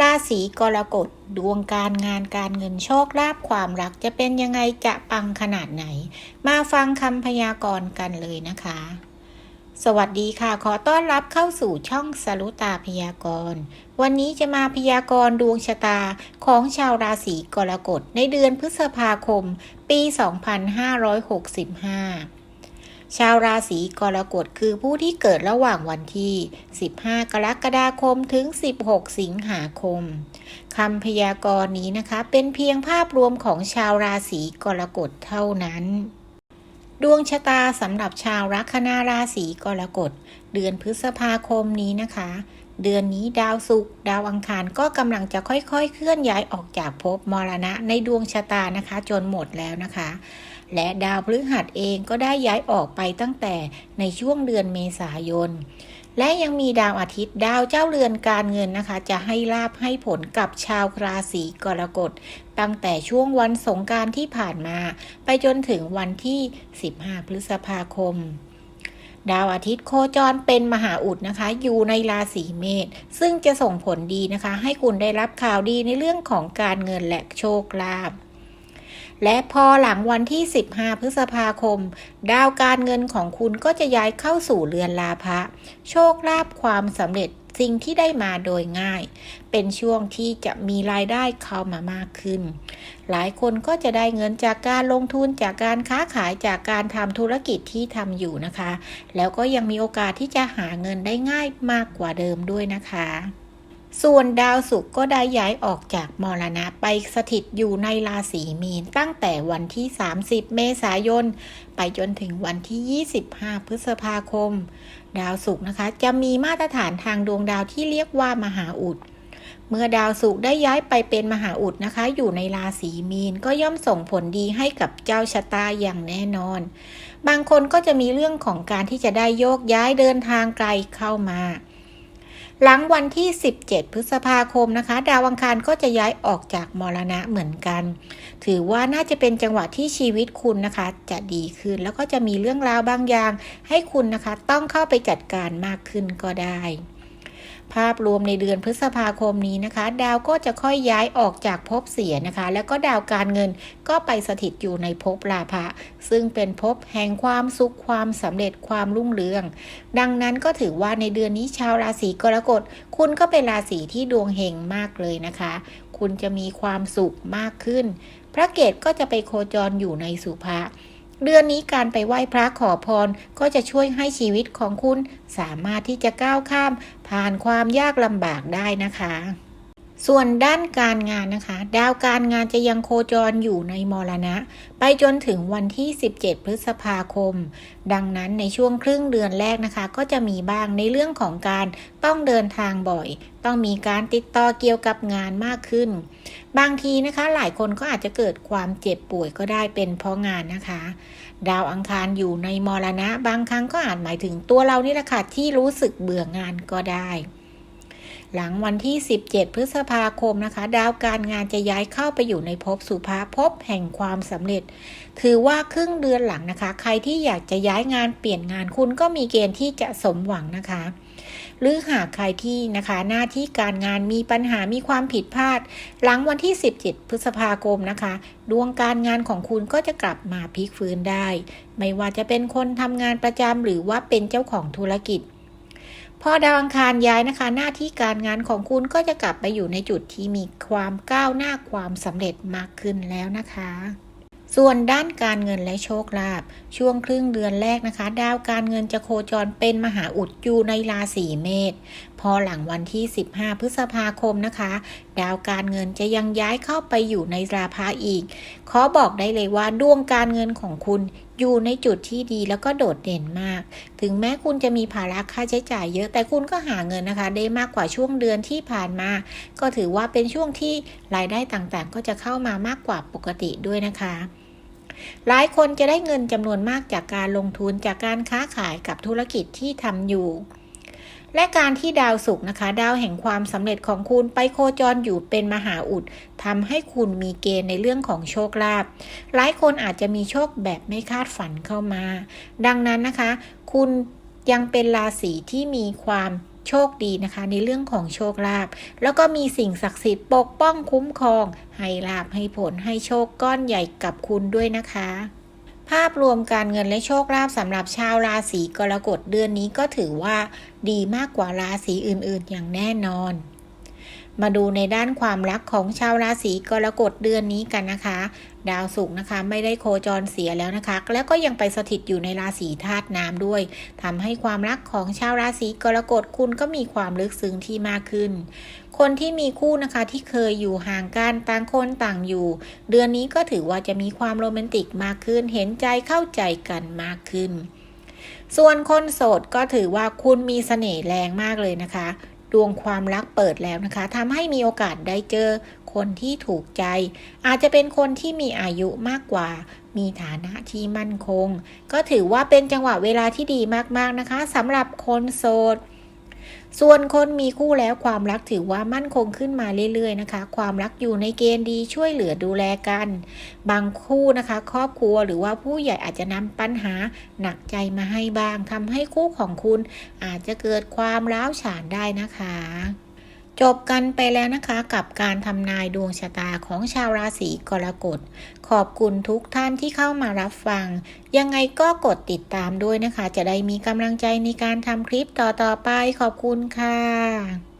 ราศีกรกฎดวงการงานการเงินโชคลาภความรักจะเป็นยังไงจะปังขนาดไหน มาฟังคำพยากรณ์กันเลยนะคะ สวัสดีค่ะ ขอต้อนรับเข้าสู่ช่องสรุตาพยากรณ์ วันนี้จะมาพยากรณ์ดวงชะตาของชาวราศีกรกฎในเดือนพฤษภาคม ปี 2565 ชาวราศีกรกฎคือผู้ที่เกิดระหว่างวันที่ 15 กรกฎาคมถึง 16 สิงหาคมคำพยากรณ์นี้นะคะ เป็นเพียงภาพรวมของชาวราศีกรกฎเท่านั้นดวงชะตาสำหรับชาวลัคนาราศีกรกฎเดือนพฤษภาคมนี้นะคะ เดือนนี้ดาวศุกร์ดาวอังคารก็กำลังจะค่อยๆ เคลื่อนย้ายออกจากภพมรณะในดวงชะตานะคะ จนหมดแล้วนะคะ และดาวพฤหัสเองก็ได้ย้ายออกไปตั้งแต่ในช่วงเดือนเมษายน และยังมีดาวอาทิตย์ดาวเจ้าเรือนการเงินนะคะ จะให้ลาบให้ผลกับชาวราศีกรกฎตั้งแต่ช่วงวันสงการที่ผ่านมา ไปจนถึงวันที่ 15 พฤษภาคมดาวอาทิตย์โคจรเป็นมหาอุดนะคะ อยู่ในราศีเมษซึ่งจะส่งผลดีนะคะ ให้คุณได้รับข่าวดีในเรื่องของการเงินและโชคลาภ และพอหลังวันที่ 15 พฤษภาคม ดาวการเงินของคุณก็จะย้ายเข้าสู่เรือนลาภะโชคลาภความสำเร็จสิ่งที่ได้มาโดยง่าย เป็นช่วงที่จะมีรายได้เข้ามามากขึ้น หลายคนก็จะได้เงินจากการลงทุนจากการค้าขายจากการทำธุรกิจที่ทำอยู่นะคะ แล้วก็ยังมีโอกาสที่จะหาเงินได้ง่ายมากกว่าเดิมด้วยนะคะ ส่วนดาวศุกร์ก็ได้ย้ายออกจากมรณะไปสถิตอยู่ในราศีมีน ตั้งแต่วันที่ 30 เมษายน ไปจนถึงวันที่ 25 พฤษภาคม ดาวศุกร์นะคะ จะมีมาตรฐานทางดวงดาวที่เรียกว่ามหาอุด เมื่อดาวศุกร์ได้ย้ายไปเป็นมหาอุดนะคะ อยู่ในราศีมีนก็ย่อมส่งผลดีให้กับเจ้าชะตาอย่างแน่นอน บางคนก็จะมีเรื่องของการที่จะได้โยกย้ายเดินทางไกลเข้ามา หลังวันที่ 17 พฤษภาคมนะคะ ดาวอังคารก็จะย้ายออกจากมรณะเหมือนกัน ถือว่าน่าจะเป็นจังหวะที่ชีวิตคุณนะคะ จะดีขึ้นแล้วก็จะมีเรื่องราวบางอย่าง ให้คุณนะคะต้องเข้าไปจัดการมากขึ้นก็ได้ ภาพรวมในเดือนพฤษภาคมนี้นะคะ ดาวก็จะค่อยย้ายออกจากภพเสียนะคะ แล้วก็ดาวการเงินก็ไปสถิตอยู่ในภพลาภะซึ่งเป็นภพแห่งความสุขความสำเร็จความรุ่งเรือง ดังนั้นก็ถือว่าในเดือนนี้ชาวราศีกรกฎคุณก็เป็นราศีที่ดวงเฮงมากเลยนะคะ คุณจะมีความสุขมากขึ้น พระเกตก็จะไปโคจรอยู่ในสุภะ เดือนนี้การไปไหว้พระขอพรก็จะช่วยให้ชีวิตของคุณ สามารถที่จะก้าวข้าม ผ่านความยากลำบากได้นะคะ ส่วนด้านการงานนะคะ ดาวการงานจะยังโคจรอยู่ในมรณะ ไปจนถึงวันที่ 17 พฤษภาคม ดังนั้นในช่วงครึ่งเดือนแรกนะคะ ก็จะมีบ้างในเรื่องของการต้องเดินทางบ่อย ต้องมีการติดต่อเกี่ยวกับงานมากขึ้น บางทีนะคะหลายคนก็อาจจะเกิดความเจ็บป่วยก็ได้เป็นเพราะงานนะคะ ดาวอังคารอยู่ในมรณะ บางครั้งก็อาจหมายถึงตัวเรานี่แหละค่ะที่รู้สึกเบื่องานก็ได้ หลังวันที่ 17 พฤษภาคมนะคะ ดาวการงานจะย้ายเข้าไปอยู่ในภพสุภาภพแห่งความสำเร็จ ถือว่าครึ่งเดือนหลังนะคะ ใครที่อยากจะย้ายงานเปลี่ยนงานคุณก็มีเกณฑ์ที่จะสมหวังนะคะ หรือหากใครที่นะคะหน้าที่การงานมีปัญหามีความผิดพลาด หลังวันที่ 17 พฤษภาคมนะคะ ดวงการงานของคุณก็จะกลับมาพลิกฟื้นได้ ไม่ว่าจะเป็นคนทำงานประจำหรือว่าเป็นเจ้าของธุรกิจ พอดาวอังคารย้ายนะคะ หน้าที่การงานของคุณก็จะกลับไปอยู่ในจุดที่มีความก้าวหน้าความสำเร็จมากขึ้นแล้วนะคะ ส่วนด้านการเงินและโชคลาภช่วงครึ่งเดือนแรกนะคะ ดาวการเงินจะโคจรเป็นมหาอุดอยู่ในราศีเมษพอหลังวันที่ 15 พฤษภาคมนะคะ ดาวการเงินจะยังย้ายเข้าไปอยู่ในราภาอีก ขอบอกได้เลยว่าดวงการเงินของคุณ อยู่ในจุดที่ดีแล้วก็โดดเด่นมาก ถึงแม้คุณจะมีภาระค่าใช้จ่ายเยอะ แต่คุณก็หาเงินนะคะ ได้มากกว่าช่วงเดือนที่ผ่านมา ก็ถือว่าเป็นช่วงที่รายได้ต่างๆ ก็จะเข้ามามากกว่าปกติด้วยนะคะหลายคนจะได้เงินจำนวนมากจากการลงทุนจากการค้าขายกับธุรกิจที่ทำอยู่ และการที่ดาวศุกร์นะคะ ดาวแห่งความสำเร็จของคุณไปโคจรอยู่เป็นมหาอุดทำให้คุณมีเกณฑ์ในเรื่องของโชคลาภหลายคนอาจจะมีโชคแบบไม่คาดฝันเข้ามา ดังนั้นนะคะ คุณยังเป็นราศีที่มีความโชคดีนะคะในเรื่องของโชคลาภแล้วก็มีสิ่งศักดิ์สิทธิ์ปกป้องคุ้มครอง ให้ลาภให้ผลให้โชคก้อนใหญ่กับคุณด้วยนะคะ ภาพรวมการเงินและโชคลาภสำหรับชาวราศีกรกฎเดือนนี้ก็ถือว่าดีมากกว่าราศีอื่นๆ อย่างแน่นอน มาดูในด้านความรักของชาวราศีกรกฎเดือนนี้กันนะคะ ดาวศุกร์นะคะไม่ได้โคจรเสียแล้วนะคะ แล้วก็ยังไปสถิตอยู่ในราศีธาตุน้ำด้วยทำให้ความรักของชาวราศีกรกฎคุณก็มีความลึกซึ้งที่มากขึ้น คนที่มีคู่นะคะที่เคยอยู่ห่างกันต่างคนต่างอยู่ เดือนนี้ก็ถือว่าจะมีความโรแมนติกมากขึ้น เห็นใจเข้าใจกันมากขึ้นส่วนคนโสดก็ถือว่าคุณมีเสน่ห์แรงมากเลยนะคะ ดวงความรักเปิดแล้วนะคะทำให้มีโอกาสได้เจอคนที่ถูกใจ อาจจะเป็นคนที่มีอายุมากกว่า มีฐานะที่มั่นคง ก็ถือว่าเป็นจังหวะเวลาที่ดีมากๆนะคะสำหรับคนโสด ส่วนคนมีคู่แล้วความรักถือว่ามั่นคงขึ้นมาเรื่อย ๆ นะคะ ความรักอยู่ในเกณฑ์ดีช่วยเหลือดูแลกัน บางคู่นะคะ ครอบครัวหรือว่าผู้ใหญ่อาจจะนำปัญหาหนักใจมาให้บ้างทำให้คู่ของคุณอาจจะเกิดความร้าวฉานได้นะคะ จบกันไปแล้วนะคะกับการทำนายดวงชะตาของชาวราศีกรกฎ ขอบคุณทุกท่านที่เข้ามารับฟัง ยังไงก็กดติดตามด้วยนะคะ จะได้มีกำลังใจในการทำคลิปต่อๆไปขอบคุณค่ะ